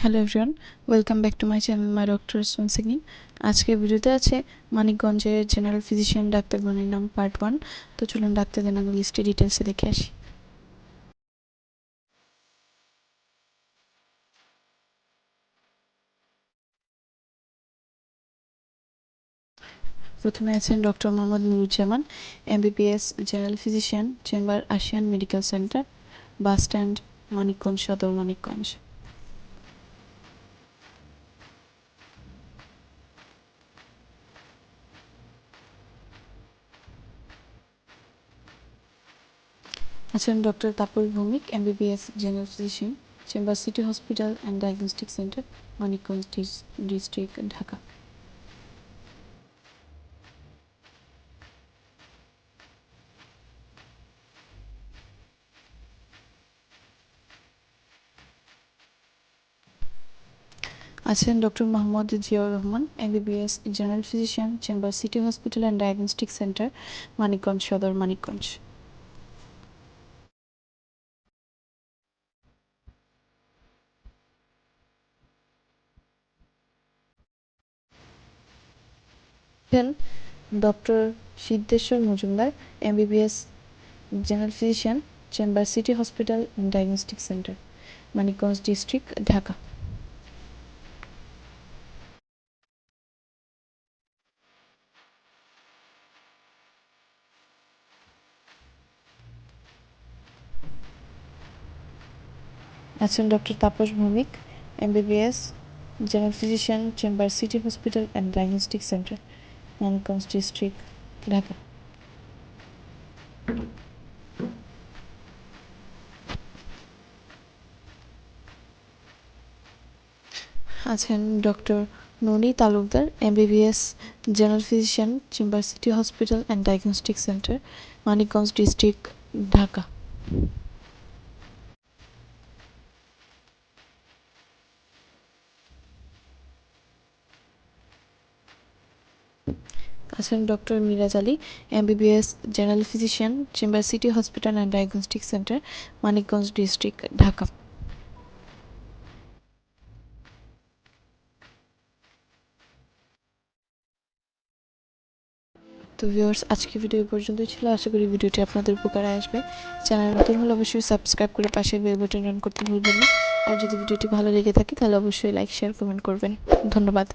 Hello everyone welcome back to my channel my doctor once again আজকের ভিডিওতে আছে মানিকগঞ্জের জেনারেল ফিজিশিয়ান ডাক্তার নাম পার্ট ওয়ান তো চলুন ডাক্তারদের নাম লিস্টে ডিটেলসে দেখে আসি। প্রথমে আছেন doctor Mohammad Nuruzzaman MBBS general physician chamber Asian medical centre bus stand Manikganj, Sadar Manikganj. আছেন doctor Tapas Bhowmik MBBS general physician chamber city hospital and diagnostic centre Manikganj district Dhaka আছেন doctor Mohammad Ziaur Rahman M MBBS general physician chamber city hospital and diagnostic centre Manikganj Sadar Manikganj doctor Siddheswar Majumdar, MBBS general physician, chamber city hospital and diagnostic centre, Manikganj district, Dhaka. আছেন doctor Tapas Bhowmik, MBBS general physician, chamber city hospital and diagnostic centre. Manikganj district Dhaka আছেন doctor Noni Talukdar MBBS general physician chamber city hospital and diagnostic centre Manikganj district Dhaka আছেন doctor Miraj Ali, MBBS general physician, chamber city hospital and diagnostic centre, Manikganj district, Dhaka. তো viewers আজকে video পর্যন্তই ছিল। আশা করি ভিডিওটি আপনাদের উপকারে আসবে। চ্যানেল নতুন হলে অবশ্যই সাবস্ক্রাইব করে পাশে বেল বাটন অন করতে ভুলবেন না। আর যদি ভিডিওটি ভালো লেগে থাকে, তাহলে অবশ্যই লাইক, শেয়ার, কমেন্ট করবেন। ধন্যবাদ।